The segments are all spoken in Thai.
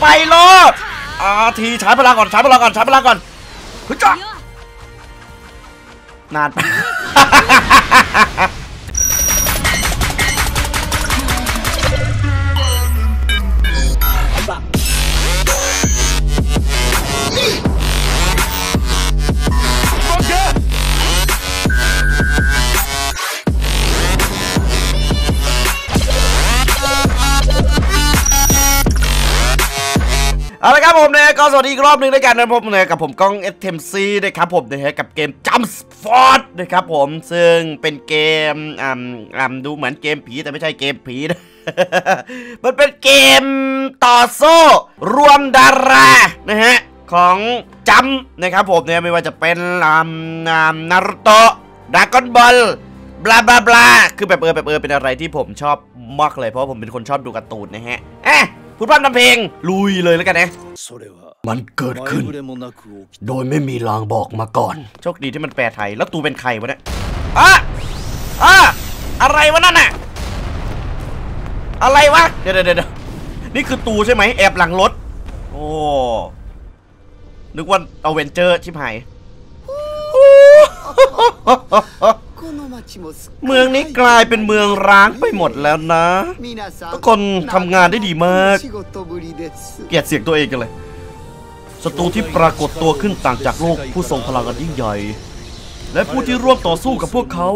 ไปโลดอาทีใช้พลังก่อนใช้พลังก่อนใช้พลังก่อนฮึจ้านานไป เอาละครับผมเนี่ยก็สวัสดีอีกรอบหนึ่งด้วยกันนะผมเนี่ยกับผมก้องเอทมซีนะครับผมนะฮะกับเกมจัมส์ฟอร์ดนะครับผมซึ่งเป็นเกมอ่าอ่าดูเหมือนเกมผีแต่ไม่ใช่เกมผีนะมันเป็นเกมต่อสู้รวมดารานะฮะของจัมนะครับผมเนี่ยไม่ว่าจะเป็นอ่าอ่านารุโตะดากอนบอลบลาบลาบลาคือแบบเออแบบเออเป็นอะไรที่ผมชอบมากเลยเพราะผมเป็นคนชอบดูการ์ตูนนะฮะเอ๊ะ คุณพร่ำทำเพลง ลุยเลยแล้วกันนะมันเกิดขึ้น โดยไม่มีลางบอกมาก่อน โชคดีที่มันแปลไทย แล้วตูเป็นใครวะเนี่ยอะอะอะไรวะนั่นน่ะ อะไรวะ เดี๋ยวเดี๋ยวนี่คือตูใช่ไหมแอบหลังรถ โอ้ นึกว่าเอเวนเจอร์ชิบหาย เมืองนี้กลายเป็นเมืองร้างไปหมดแล้วนะ ทุกคนทำงานได้ดีมาก เกลียดเสียงตัวเองกันเลยศัตรูที่ปรากฏตัวขึ้นต่างจากโลกผู้ทรงพลังอันยิ่งใหญ่ และผู้ที่ร่วมต่อสู้กับพวกเขา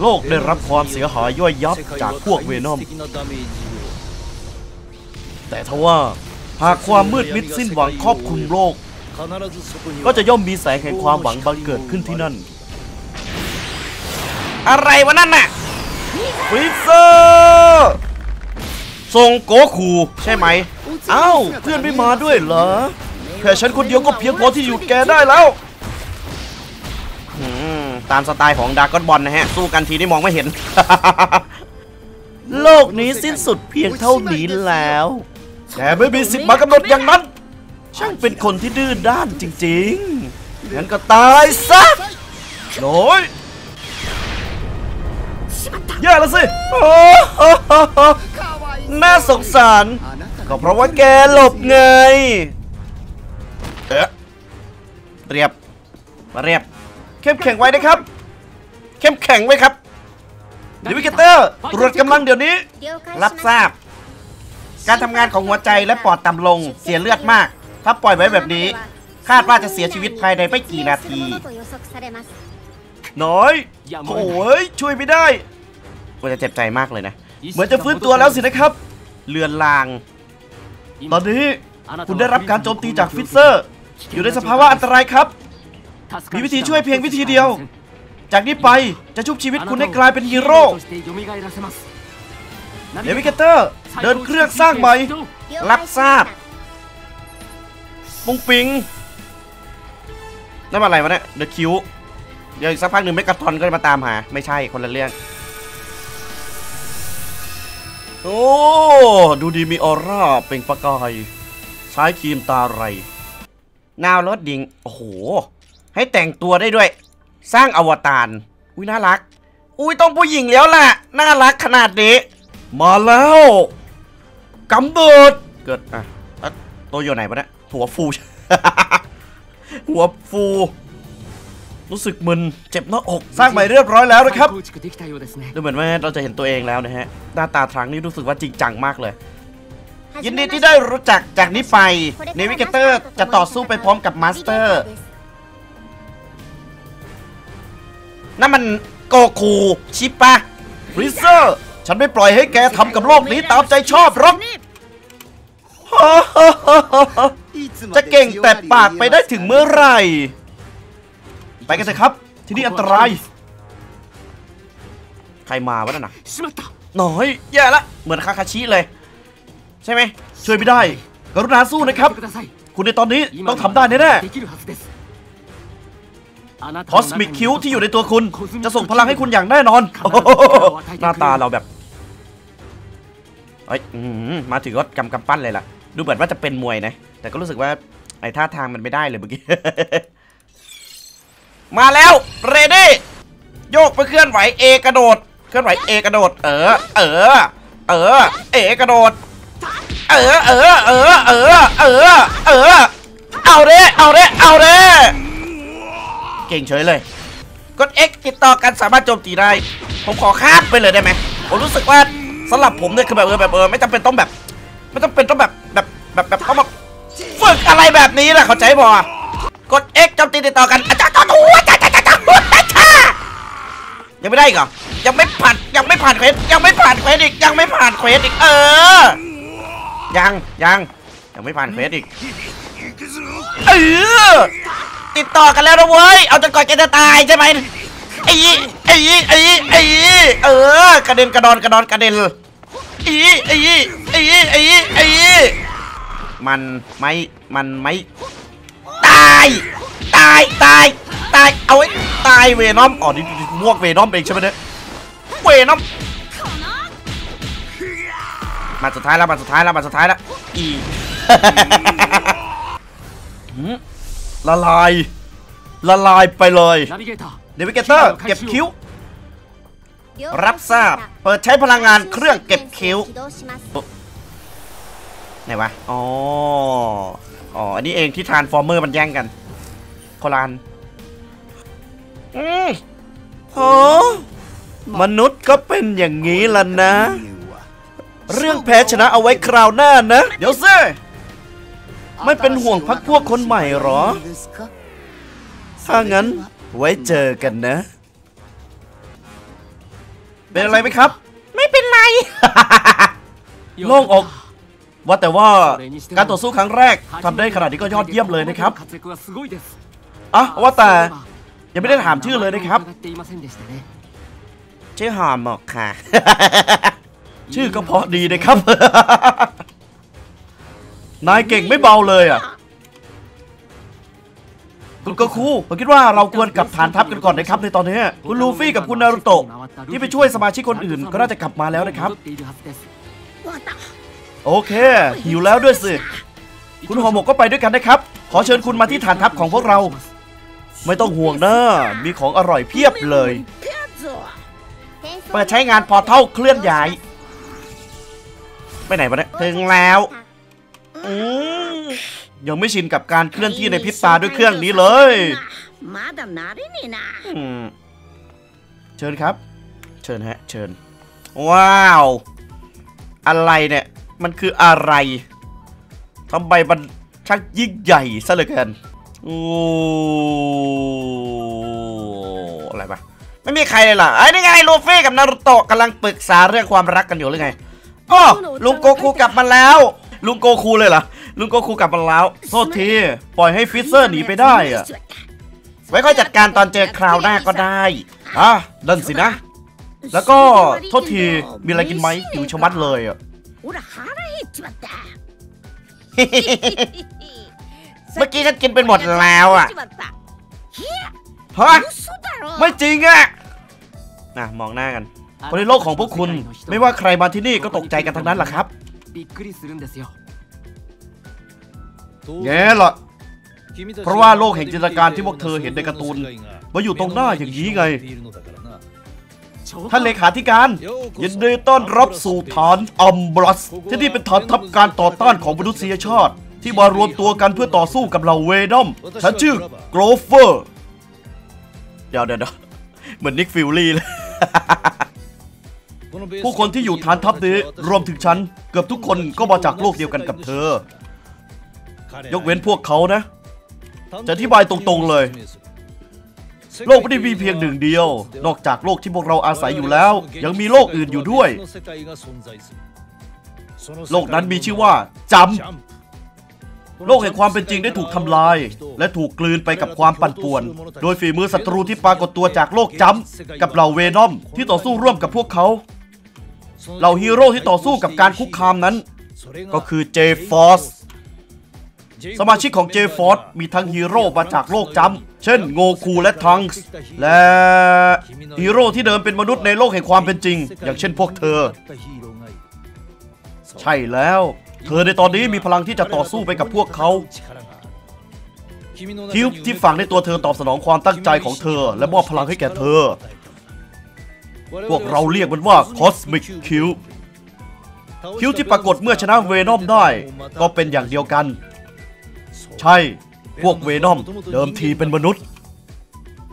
โลกได้รับความเสียหายย่อยยับจากพวกเวนอม แต่ทว่าหากความมืดมิดสิ้นหวังครอบคลุมโลก ก็จะย่อมมีแสงแห่งความหวังบังเกิดขึ้นที่นั่น อะไรวะนั่นน่ะฟรีเซอร์ทรงโกคูใช่ไหมเอ้าเพื่อนไม่มาด้วยเหรอแค่ฉันคนเดียวก็เพียงพอที่หยุดแกได้แล้วตามสไตล์ของดากอนบอลนะฮะ สู้กันทีนี่มองไม่เห็น โลกนี้สิ้นสุดเพียงเท่านี้แล้วแกไม่มีสิทธิ์มากำหนดอย่างนั้น ช่างเป็นคนที่ดื้อด้านจริงๆงั้นก็ตายซะโอย แย่แล้วสิโอ้โหน่าสงสาร ก็เพราะว่าแกหลบไง เอ๊ะเรียบมาเรียบ เข้มแข็งไว้นะครับ เข้มแข็งไว้ครับดิวิเกเตอร์ ตรวจกำลังเดี๋ยวนี้ รับทราบ การทำงานของหัวใจและปอดต่ำลง เสียเลือดมาก ถ้าปล่อยไว้แบบนี้ คาดว่าจะเสียชีวิตภายในไม่กี่นาที น้อย โอ้ยช่วยไม่ได้ ก็จะเจ็บใจมากเลยนะ เหมือนจะฟื้นตัวแล้วสินะครับ เลือนลาง ตอนนี้คุณได้รับการโจมตีจากฟิสเซอร์ อยู่ในสภาวะอันตรายครับ มีวิธีช่วยเพียงวิธีเดียว จากนี้ไปจะชุบชีวิตคุณให้กลายเป็นฮีโร่เนวิเกเตอร์ เดินเครื่องสร้างใหม่ รับทราบ ปุงปิงนั่นมันอะไรวะเนี่ยเดอะคิวเดี๋ยวอีกสักพักหนึ่งเมกาทอนก็จะมาตามหา ไม่ใช่คนละเรื่อง โอ้ ดูดีมีออร่าเปล่งประกายใช้ครีมตาไร นาวรถดิง โอ้โห ให้แต่งตัวได้ด้วย สร้างอวตาร อุ้ยน่ารัก อุ้ยต้องผู้หญิงแล้วล่ะ น่ารักขนาดนี้ มาแล้วกำเบิด เกิด อะอะตัวอยู่ไหนวะเนี่ยหัวฟู หัวฟู รู้สึกมึนเจ็บหน้าอก สร้างใหม่เรียบร้อยแล้วนะครับดูเหมือนว่าเราจะเห็นตัวเองแล้วนะฮะ หน้าตาทรังนี่รู้สึกว่าจริงจังมากเลย ยินดีที่ได้รู้จักจากนี้ไปเนวิเกเตอร์จะต่อสู้ไปพร้อมกับมาสเตอร์นั่นมันโกคูชิปะฟริเซอร์ ฉันไม่ปล่อยให้แกทำกับโลกนี้ตามใจชอบหรอกจะเก่งแต่ปากไปได้ถึงเมื่อไหร่ ไปกันเถอะครับ ที่นี่อันตราย ใครมาวะนั่นน่ะน้อยแย่ละ เหมือนคาคาชิเลย ใช่ไหมช่วยไม่ได้ กรุณาสู้นะครับ คุณในตอนนี้ต้องทำได้แน่ๆคอสมิกคิวที่อยู่ในตัวคุณ จะส่งพลังให้คุณอย่างแน่นอนโอ้โหหน้าตาเราแบบเอ้ยอื้อหือมาถึงก็กำกำปั้นเลยล่ะ ดูเหมือนว่าจะเป็นมวยนะ แต่ก็รู้สึกว่าไอ้ท่าทางมันไม่ได้เลยเมื่อกี้ มาแล้วเรดี้โยกไปเคลื่อนไหวเอกระโดด เคลื่อนไหวเอกระโดด เออ เออ เออ เอกระโดด เออ เออ เออ เออ เออ เออ เอาเด้เอาเด้เอาเด้เก่งเฉยเลย กด X ติดต่อกันสามารถโจมตีได้ ผมขอข้ามไปเลยได้ไหม ผมรู้สึกว่าสำหรับผมเนี่ยคือแบบเออแบบเออไม่จำเป็นต้องแบบ ไม่จำเป็นต้องแบบแบบแบบแบบต้องมาฝึกอะไรแบบนี้นะเขาใจบ่ กด X โจมตีติดต่อกันอาจารย์ต่อตัวจ้าจ้าจ้าจ้าจ้ายังไม่ได้กเหรอ ยังไม่ผ่าน ยังไม่ผ่านเควส ยังไม่ผ่านเควสอีก ยังไม่ผ่านเควสอีก เออ ยัง ยัง ยังไม่ผ่านเควสอีก เออ ติดต่อกันแล้วนะเว้ย เอาจนกว่าแกจะตายใช่ไหมไอ้ไอ้ไอ้ไอ้เออ กระเด็นกระดอนกระดอนกระเด็นไอ้ไอ้ไอ้ไอ้ไอ้มันไม่ มันไม่ายตายตายตายเอาไว้ตายเวนอมอ๋อนี่มวกเวนอมเองใช่ไหมเนี่ยเวนอมมาสุดท้ายแล้วมาสุดท้ายแล้วมาสุดท้ายแล้วอีละลายละลายไปเลยเดวิเกเตอร์เก็บคิ้ว รับทราบเปิดใช้พลังงานเครื่องเก็บคิ้วไหนวะอ๋อ อ๋อ อันนี้เองที่ทรานส์ฟอร์เมอร์มันแย่งกันโคลานอืมโหมนุษย์ก็เป็นอย่างนี้ล่ะนะ เรื่องแพ้ชนะเอาไว้คราวหน้านะ เดี๋ยวซิไม่เป็นห่วงพักพวกคนใหม่หรอ ถ้างั้นไว้เจอกันนะ เป็นอะไรไหมครับ ไม่เป็นไร โล่งอก ว่าแต่ว่าการต่อสู้ครั้งแรกทำได้ขนาดนี้ก็ยอดเยี่ยมเลยนะครับอะว่าแต่ยังไม่ได้ถามชื่อเลยนะครับ ชื่อหอมหมกค่ะ ชื่อก็เพาะดีนะครับ นายเก่งไม่เบาเลยอะคุณก็คูผมคิดว่าเราควรกลับฐานทัพกันก่อนนะครับในตอนนี้ คุณลูฟี่กับคุณนารุโตะที่ไปช่วยสมาชิกคนอื่นก็น่าจะกลับมาแล้วนะครับ โอเค หิวแล้วด้วยสิ คุณหัวหมกก็ไปด้วยกันนะครับ ขอเชิญคุณมาที่ฐานทัพของพวกเรา ไม่ต้องห่วงนะมีของอร่อยเพียบเลย เปิดใช้งานพอเท่าเคลื่อนย้าย ไปไหนวะเนี่ย ถึงแล้วยังไม่ชินกับการเคลื่อนที่ในพิบตาด้วยเครื่องนี้เลยเชิญครับ เชิญฮะ เชิญ ว้าว อะไรเนี่ย มันคืออะไรทำไมมันช่างยิ่งใหญ่ซะเหลือเกินโอ้อะไรปะไม่มีใครเลยเหรอไอ้นี่ไงลูฟี่กับนารุโตะกำลังปรึกษาเรื่องความรักกันอยู่หรือไงอ๋อลุงโกคูกลับมาแล้ว ลุงโกคูเลยเหรอลุงโกคูกลับมาแล้วโทษทีปล่อยให้ฟิสเซอร์หนีไปได้อะไว้ค่อยจัดการตอนเจอคราวหน้าก็ได้อะนั่นสินะ แล้วก็โทษทีมีอะไรกินไหมหิวชะมัดเลยอะ ほら腹減っちまった เมื่อกี้ฉันกินไปหมดแล้วอ่ะ 腹減っちまった ฮะ 嘘だろ ไม่จริงอ่ะนะมองหน้ากัน คนในโลกของพวกคุณ ไม่ว่าใครมาที่นี่ก็ตกใจกันทั้งนั้นแหละครับ びっくりするんですよ แง่ละ เพราะว่าโลกแห่งจินตนาการที่พวกเธอเห็นในการ์ตูนมาอยู่ตรงหน้าอย่างนี้ไง ท่านเลขาธิการ ยินดีต้อนรับสู่ฐานอัมบรัส ที่นี่เป็นฐานทัพการต่อต้านของมนุษยชาติ ที่มารวมตัวกันเพื่อต่อสู้กับเหล่าเวนอมฉันชื่อโกรเฟอร์เดี๋ยวเดี๋ยวเดี๋ยวเหมือนนิกฟิลลี่เลยผู้คนที่อยู่ฐานทัพนี้รวมถึงฉัน เกือบทุกคนก็มาจากโลกเดียวกันกับเธอ ยกเว้นพวกเขานะ จะอธิบายตรงๆเลย โลกไม่ได้มีเพียงหนึ่งเดียว นอกจากโลกที่พวกเราอาศัยอยู่แล้ว ยังมีโลกอื่นอยู่ด้วย โลกนั้นมีชื่อว่าจำโลกแห่งความเป็นจริงได้ถูกทำลาย และถูกกลืนไปกับความปั่นป่วน โดยฝีมือศัตรูที่ปรากฏตัวจากโลกจำกับเหล่าเวนอมที่ต่อสู้ร่วมกับพวกเขาเหล่าฮีโร่ที่ต่อสู้กับการคุกคามนั้น ก็คือเจฟอส สมาชิกของเจฟอร์มีทั้งฮีโร่มาจากโลกจำเช่นโงคูและทังส์และฮีโร่ที่เดิมเป็นมนุษย์ในโลกแห่งความเป็นจริง อย่างเช่นพวกเธอ ใช่แล้ว เธอในตอนนี้มีพลังที่จะต่อสู้ไปกับพวกเขาคิวที่ฝังในตัวเธอตอบสนองความตั้งใจของเธอ และมอบพลังให้แก่เธอ พวกเราเรียกมันว่าคอสมิกคิวคิวที่ปรากฏเมื่อชนะเวนอมได้ ก็เป็นอย่างเดียวกัน ใช่ พวกเวนอมเดิมทีเป็นมนุษย์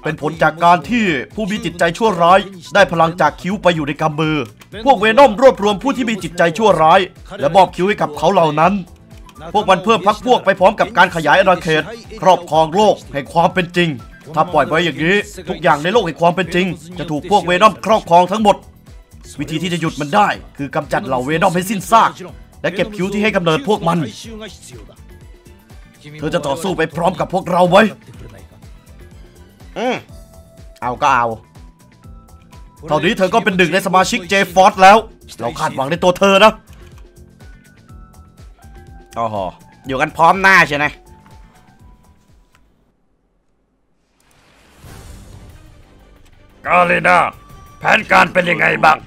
เป็นผลจากการที่ผู้มีจิตใจชั่วร้าย ได้พลังจากคิ้วไปอยู่ในกำมือ พวกเวนอมรวบรวมผู้ที่มีจิตใจชั่วร้าย และมอบคิ้วให้กับเขาเหล่านั้น พวกมันเพิ่มพักพวกไปพร้อมกับการขยายอาณาเขตครอบครองโลกแห่งความเป็นจริง ถ้าปล่อยไว้อย่างนี้ ทุกอย่างในโลกแห่งความเป็นจริง จะถูกพวกเวนอมครอบครองทั้งหมด วิธีที่จะหยุดมันได้ คือกำจัดเหล่าเวนอมให้สิ้นซากและเก็บคิ้วที่ให้กำเนิดพวกมัน เธอจะต่อสู้ไปพร้อมกับพวกเราไว้อืมเอาก็เอาตอนนี้เธอก็เป็นหนึ่งในสมาชิกเจฟอร์ดแล้ว เราคาดหวังในตัวเธอนะโอ้โหอยู่กันพร้อมหน้าใช่ไหมกาเลนาแผนการเป็นยังไงบ้าง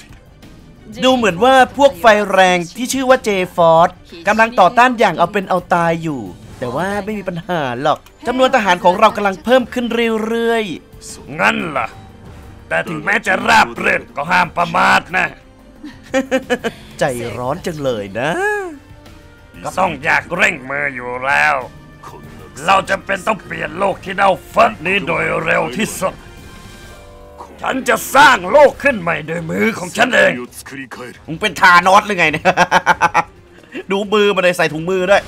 ดูเหมือนว่าพวกไฟแรงที่ชื่อว่าเจฟอร์ดกำลังต่อต้านอย่างเอาเป็นเอาตายอยู่ แต่ว่าไม่มีปัญหาหรอกจำนวนทหารของเรากำลังเพิ่มขึ้นเรื่อยๆ งั้นล่ะ แต่ถึงแม้จะราบเรื่อนก็ห้ามประมาทนะ ใจร้อนจังเลยนะ ก็ต้องอยากเร่งมืออยู่แล้ว เราจะเป็นต้องเปลี่ยนโลกที่เน่าเฟะนี้โดยเร็วที่สุด ฉันจะสร้างโลกขึ้นใหม่โดยมือของฉันเอง มึงเป็นทานอสหรือไงเนี่ย ดูมือมาเลยใส่ถุงมือด้วย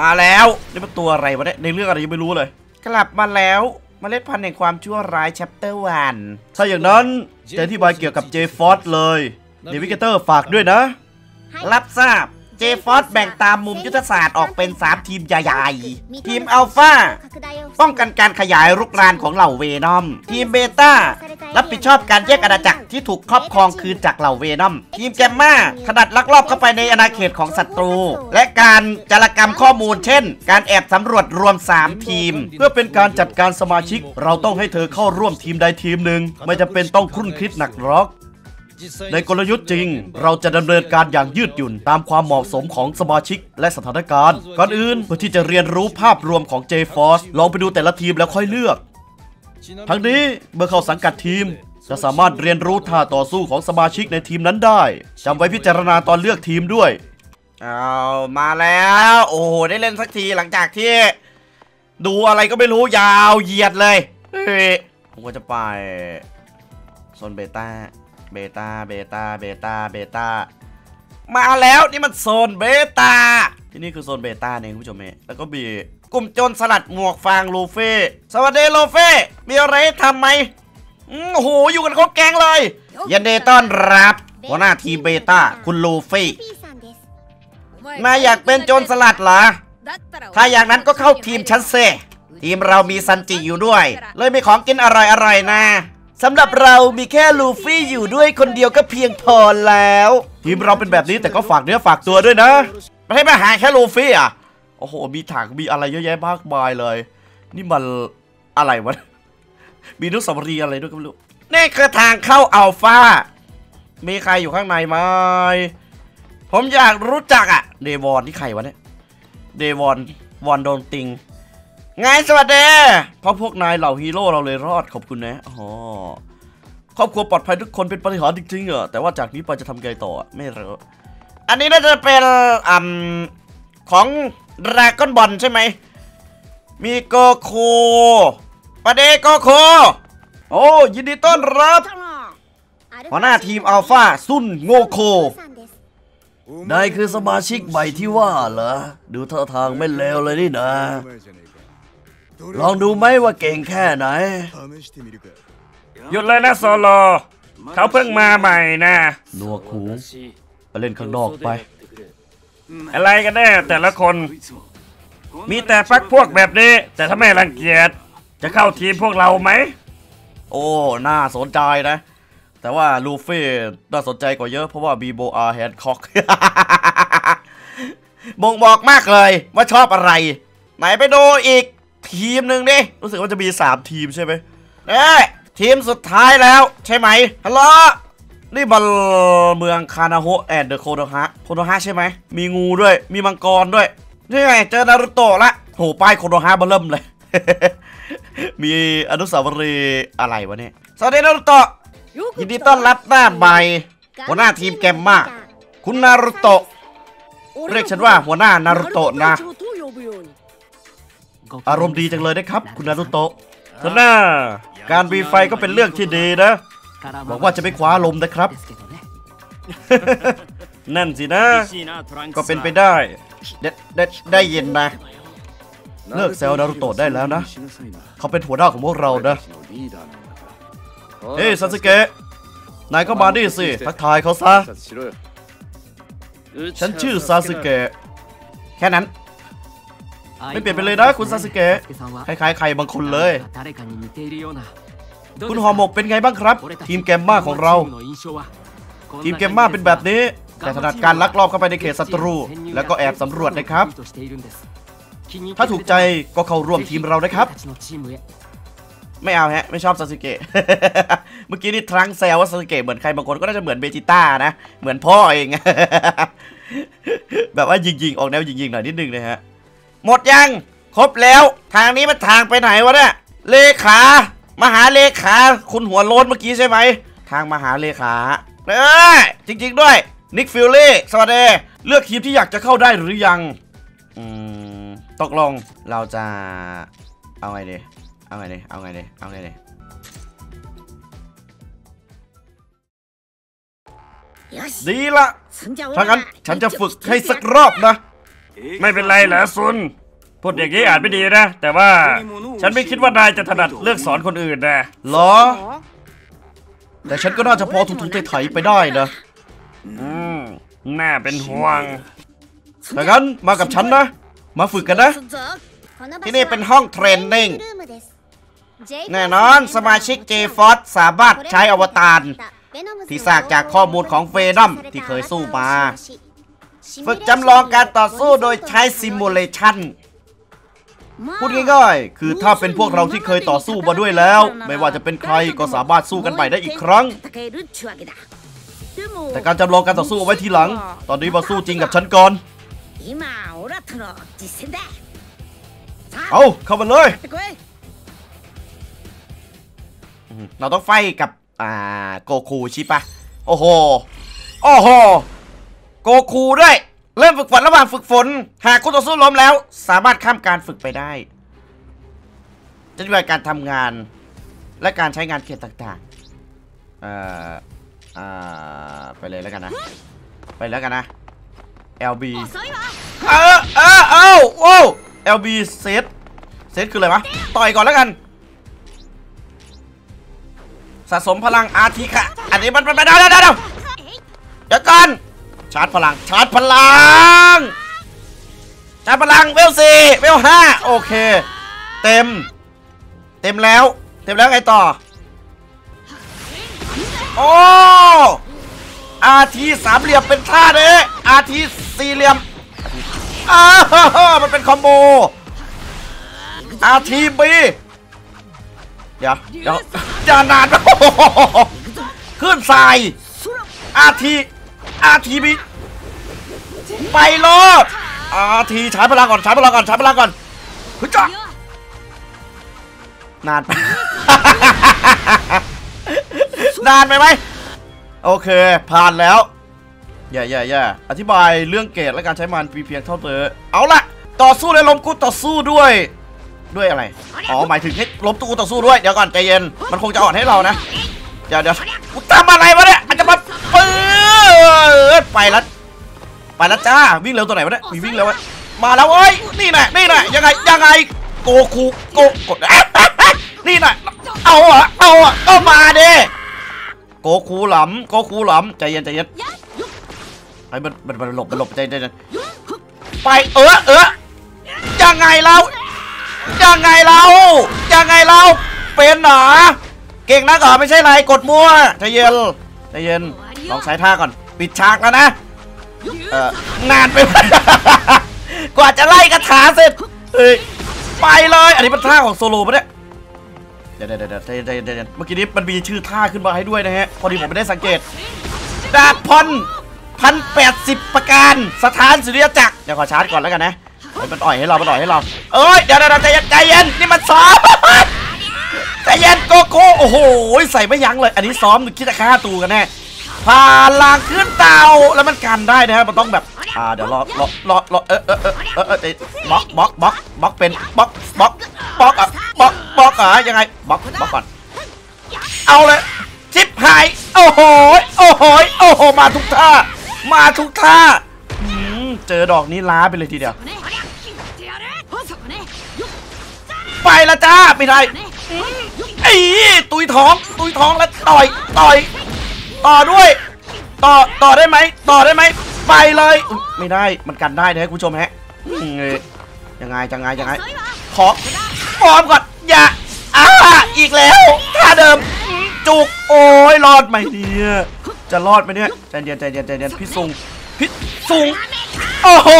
มาแล้วนี่มันตัวอะไรวะเนี่ยในเรื่องอะไรยังไม่รู้เลย กลับมาแล้วมเมล็ดพันธุ์แห่งความชั่วร้าย chapter 1ถ้าอย่างนั้นจะอธิบายเกี่ยวกับเจฟอร์ดเลยเดวิเกเตอร์ฝากด้วยนะ รับทราบ เจฟอร์ดแบ่งตามมุมยุทธศาสตร์ออกเป็น 3 ทีมใหญ่ๆ ทีมอัลฟาป้องกันการขยายรุกรานของเหล่าเวนอม ทีมเบต้ารับผิดชอบการแยกอาณาจักรที่ถูกครอบครองคืนจากเหล่าเวนอม ทีมแกมมาถนัดลักลอบเข้าไปในอาณาเขตของศัตรู และการจารกรรมข้อมูล เช่น การแอบสำรวจรวม 3 ทีม เพื่อเป็นการจัดการสมาชิก เราต้องให้เธอเข้าร่วมทีมใดทีมหนึ่งไม่จะเป็นต้องครุ่นคิดหนักหรอก ในกลยุทธ์จริง เราจะดำเนินการอย่างยืดหยุ่น ตามความเหมาะสมของสมาชิกและสถานการณ์ ก่อนอื่นเพื่อที่จะเรียนรู้ภาพรวมของ J-Force ลองไปดูแต่ละทีมแล้วค่อยเลือก ทั้งนี้เมื่อเข้าสังกัดทีมจะสามารถเรียนรู้ท่าต่อสู้ของสมาชิกในทีมนั้นได้จำไว้พิจารณาตอนเลือกทีมด้วยเอามาแล้ว โอ้โหได้เล่นสักทีหลังจากที่ ดูอะไรก็ไม่รู้ยาวเหยียดเลยผมก็จะไปโซนเบต้า เบต้าเบต้าเบต้าเบต้ามาแล้วนี่มันโซนเบต้าที่นี่คือโซนเบต้าเนี่ยคุณผู้ชมเองแล้วก็มีกลุ่มโจรสลัดหมวกฟางลูเฟ่สวัสดีลูเฟ่มีอะไรให้ทำไหมอืมโอ้โหอยู่กันครบแก๊งเลยยินดีต้อนรับหัวหน้าทีมเบต้าคุณลูฟี่นายอยากเป็นโจรสลัดเหรอถ้าอย่างนั้นก็เข้าทีมฉันเซทีมเรามีซันจิอยู่ด้วย เลยมีของกินอร่อยๆนะ สำหรับเรามีแค่ลูฟี่อยู่ด้วยคนเดียวก็เพียงพอแล้ว ทีมเราเป็นแบบนี้แต่ก็ฝากเนื้อฝากตัวด้วยนะ ไม่ให้มาหาแค่ลูฟี่อะ โอ้โห มีถังมีอะไรเยอะแยะมากมายเลย นี่มันอะไรวะ มีนุสาวรีอะไรด้วยก็ไม่รู้นี่คือทางเข้าอัลฟา มีใครอยู่ข้างในไหม ผมอยากรู้จักอะเดวอนนี่ใครวะเนี่ย เดวอนวอนโดนติง ไงสวัสดี เพราะพวกนายเหล่าฮีโร่เราเลยรอดขอบคุณนะอ๋อครอบครัวปลอดภัยทุกคนเป็นปฏิหารย์จริงๆอะแต่ว่าจากนี้ไปจะทำไงต่อไม่รู้อันนี้น่าจะเป็นอ่าของดราก้อนบอลใช่ไหมมีโกโคปะเดโกโคโอ้ยินดีต้อนรับหัวหน้าทีมอัลฟาซุนโงโคนายคือสมาชิกใหม่ที่ว่าเหรอดูท่าทางไม่เลวเลยนี่นะ ลองดูไหมว่าเก่งแค่ไหน หยุดเลยนะโซโล เขาเพิ่งมาใหม่นะนัวคูไปเล่นข้างนอกไป อะไรกันแน่แต่ละคน มีแต่ฟักพวกแบบนี้ แต่ถ้าไม่รังเกียจจะเข้าทีมพวกเราไหม โอ้ น่าสนใจนะ แต่ว่าลูฟี่น่าสนใจกว่าเยอะเพราะว่าบีโบอาแฮนด์คอกบ่งบอกมากเลยว่าชอบอะไร ไหนไปดูอีก ทีมหนึ่งดิรู้สึกว่าจะมี 3 ทีมใช่ไหมเอ้ยทีมสุดท้ายแล้ว ใช่ไหมฮัลโหลนี่บอลเมืองคานาโฮแอนเดอะโคโนฮะโคโนฮะใช่ไหมมีงูด้วย มีมังกรด้วยนี่ไงเจอนารุโตะละโหป้ายโคโนฮะเบอร์เริ่มเลย มีอนุสาวรีย์อะไรวะเนี่ยสวัสดีนารุโตะยินดีต้อนรับหน้าใหม่หัวหน้าทีมแกมมาคุณนารุโตะเรียกฉันว่าหัวหน้านารุโตะนะ อารมณ์ดีจังเลยนะครับ คุณนารุโตะท่านหน้า การมีไฟก็เป็นเรื่องที่ดีนะ บอกว่าจะไม่คว้าลมนะครับ นั่นสินะ ก็เป็นไปได้ ได้ได้เย็นนะ เลิกเซลนารุโตะได้แล้วนะ เขาเป็นหัวหน้าของพวกเรานะเฮ้ยซาสึเกะ นายก็มาดิสิ ทักทายเขาซะ ฉันชื่อซาสึเกะ แค่นั้น ไม่เปลี่ยนไปเลยนะคุณซาสึเกะคล้ายๆใครบางคนเลย คุณหอหมกเป็นไงบ้างครับ ทีมแกมมาของเรา ทีมแกมมาเป็นแบบนี้ แต่ถนัดการลักลอบเข้าไปในเขตศัตรู แล้วก็แอบสำรวจนะครับ ถ้าถูกใจก็เข้าร่วมทีมเรานะครับ ไม่เอาฮะ ไม่ชอบซาสึเกะ เมื่อกี้นี่ทั้งแซวว่าซาสึเกะเหมือนใครบางคนก็น่าจะเหมือนเบจิต้านะ เหมือนพ่อเอง แบบว่ายิงๆ ออกแนวยิงๆหน่อยนิดนึงนะฮะ หมดยัง ครบแล้ว ทางนี้มันทางไปไหนวะเนี่ย เลขา มหาเลขา คุณหัวโล้นเมื่อกี้ใช่ไหม ทางมหาเลขาเออจริง ๆ ด้วย นิกฟิลลี่ สวัสดี เลือกทีมที่อยากจะเข้าได้หรือยัง อืม ตกลง เราจะ เอาไงดีเอาไงดีเอาไงดีเอาไงดีดีละถ้างั้นฉันจะฝึกให้สักรอบนะ ไม่เป็นไรเหรอซุนพูดอย่างนี้อาจไม่ดีนะ แต่ว่าฉันไม่คิดว่านายจะถนัดเลือกสอนคนอื่นนะเหรอ แต่ฉันก็น่าจะพอถูๆไถๆไปได้นะอืมน่าเป็นห่วงถ้างั้นมากับฉันนะ มาฝึกกันนะ ที่นี่เป็นห้องเทรนนิ่งแน่นอนสมาชิก J f o r c e สามารถใช้อวตารที่สร้างจากข้อมูลของเฟนัมที่เคยสู้มา ฝึกจำลองการต่อสู้โดยใช้ซิมูเลชันพูดง่ายๆ คือถ้าเป็นพวกเราที่เคยต่อสู้มาด้วยแล้ว ไม่ว่าจะเป็นใครก็สามารถสู้กันใหม่ได้อีกครั้ง แต่การจำลองการต่อสู้เอาไว้ทีหลัง ตอนนี้มาสู้จริงกับฉันก่อน เอาเข้ามาเลย เราต้องไฟกับอ่าโกคูใช่ปะ โอ้โห โอ้โห โกคูด้วย เริ่มฝึกฝนระหว่างฝึกฝน หากคู่ต่อสู้ล้มแล้ว สามารถข้ามการฝึกไปได้จะด้วยการทำงาน และการใช้งานเขตต่างๆ เอ่ออ่าไปเลยแล้วกันนะ ไปแล้วกันนะ LB เออเออเอ้าโอ้ LB เซตเซตคืออะไรวะ ต่อยก่อนแล้วกัน สะสมพลังอาทิค่ะ อันนี้มันมันเดี๋ยวเดี๋ยวเดี๋ยวเดี๋ยวก่อน ชาร์จพลัง ชาร์จพลัง ชาร์จพลัง เวลสี่เวลห้าโอเค เต็ม เต็มแล้ว เต็มแล้วไงต่อ โอ้อาทีสามเหลี่ยมเป็นท่าเด้อาทีสี่เหลี่ยมอ้าวมันเป็นคอมโบอาทีบีเดี๋ยวเดี๋ยวอย่านานขึ้นทรายอาที อาทีบีไปโลดอาทีใช้พลังก่อนใช้พลังก่อนใช้พลังก่อนเฮ้ยจ้านานไปนานไปไหมโอเค ผ่านแล้วอย่าอย่าอย่าอธิบายเรื่องเกรดและการใช้มันเพียงเท่าเตอเอาละต่อสู้เลยลมกูต่อสู้ด้วย ด้วยอะไร อ๋อ หมายถึงให้ล้มตู้ต่อสู้ด้วย เดี๋ยวก่อนใจเย็น มันคงจะอ่อนให้เรานะ เดี๋ยวเดี๋ยวกูทำอะไรวะเนี่ยอาจจะมาปื ดไปแล้วไปแล้วจ้าวิ่งเร็วตัวไหนวะเนี่ยมีวิ่งเร็ววะมาแล้วเว้ยนี่แน่นี่แน่ยังไงยังไงโกคูโกกดนี่แน่เอาอะเอาอะก็มาเด้โกคูหลำโกคูหลำใจเย็นใจเย็นไอ้มันมันมันหลบมันหลบใจเย็นไปเออเออยังไงเรายังไงเรายังไงเราเป็นหนาเก่งนักเหรอไม่ใช่ไรกดมั่วใจเย็นใจเย็นลองใช้ท่าก่อน ปิดฉากแล้วนะ เออนานไป กว่าจะไล่กระถาเสร็จเอ้ย ไปเลย อันนี้เป็นท่าของโซโลปะเนี่ยเดี๋ยวเดี๋ยวเดี๋ยวเดี๋ยวเมื่อกี้นี้มันมีชื่อท่าขึ้นมาให้ด้วยนะฮะ พอดีผมไม่ได้สังเกต ดาบพลพันแปดสิบประการ สถานสุริยจักร เดี๋ยวขอชาร์จก่อนแล้วกันนะมันอ่อยให้เรา มันอ่อยให้เรา เอ้ย เดี๋ยวเดี๋ยวใจเย็นใจเย็น นี่มันซ้อมใจเย็นโกโก้ โอ้โห ใส่ไม่ยั้งเลย อันนี้ซ้อมหรือคิดจะฆ่าตูกันแน่ ผ่านหลังขึ้นเตาแล้วมันกันได้นะฮะมันต้องแบบอ่าเดี๋ยวรอรอรอรอเออเออเออเออเออบล็อกบล็อกบล็อกบล็อกเป็นบล็อกบล็อกบล็อกอะบล็อกบล็อกอะยังไงบล็อกบล็อกก่อนเอาเลยชิปหายโอ้โหโอ้โหโอ้โหมาทุกท่า มาทุกท่าเจอดอกนี้ล้าไปเลยทีเดียวไปละจ้าไม่ได้ไอ้ตุยท้องตุยท้องแล้วต่อยต่อย ต่อด้วย ต่อต่อได้ไหมต่อได้ไหมไปเลยไม่ได้มันกันได้นะคุณผู้ชมฮะยังไงยังไงยังไงขอฟอร์มก่อนอย่าอ่าอีกแล้วท่าเดิม จุกโอ้ยรอดไหมเนี่ยจะรอดไหมเนี่ยใจเย็นใจเย็นใจเย็นพิษซุงพิษซุงโอ้โห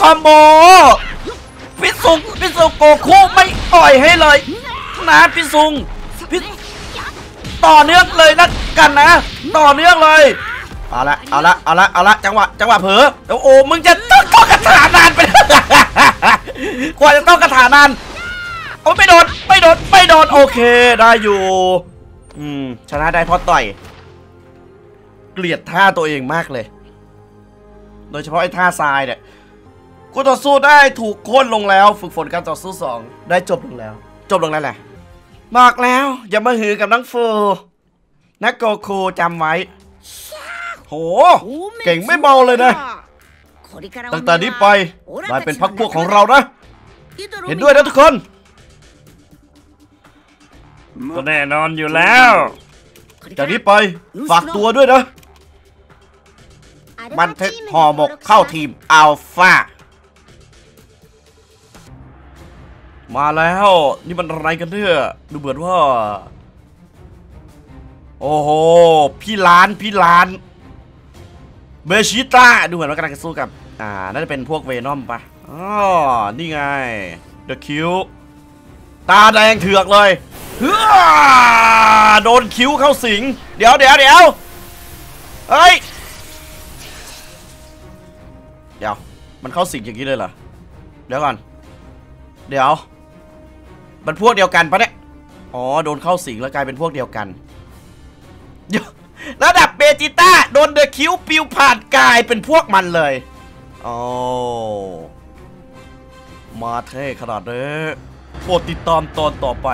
คอมโบพิษซุงพิษซุงโกคุไม่ปล่อยให้เลยนะพิษซุงพี่ต่อเนื่องเลยนะ กันนะ ต่อเนื่องเลย เอาละเอาละเอาละเอาละจังหวะจังหวะเผลอเดี๋ยวโอ้มึงจะต้องต้องกระถานานไปกว่าจะต้องกระถานานโอ้ไม่โดนไม่โดนไม่โดนโอเคได้อยู่อืมชนะได้เพราะต่อย เกลียดท่าตัวเองมากเลย โดยเฉพาะไอ้ท่าทรายเนี่ยกูต่อสู้ได้ถูกโค่นลงแล้ว ฝึกฝนการต่อสู้สองได้จบลงแล้ว จบลงแล้วแหละบอกแล้ว อย่ามาหือกับน้องฟู นักโกคูจำไว้ โห เก่งไม่เบาเลยนะ ตั้งแต่นี้ไปไายเป็นพักพวกของเรานะ เห็นด้วยนะทุกคน ก็แน่นอนอยู่แล้ว จากนี้ไป ฝากตัวด้วยนะมันเทึห่อหมกเข้าทีมอัลฟามาแล้ว นี่มันอะไรกันเนี่ย ดูเหมือนว่า โอ้โห พี่ล้าน พี่ล้านเบชิต้าดูเหมือนว่ากำลังจะสู้กับ อ่า น่าจะเป็นพวกเวนอมปะอ๋อ นี่ไง เดอะคิว ตาแดงเถือกเลยเฮ้โดนคิ้วเข้าสิง เดี๋ยวเดี๋ยวเดี๋ยวเฮ้ย เดี๋ยว มันเข้าสิงอย่างนี้เลยเหรอ เดี๋ยวก่อน เดี๋ยว มันพวกเดียวกันปะเนี่ย อ๋อ โดนเข้าสิงแล้วกลายเป็นพวกเดียวกัน ระดับเบจิต้าโดนเดอะคิวปิวผ่านกายเป็นพวกมันเลยอ๋อมาเท่ขนาดนี้โปรดติดตามตอนต่อไป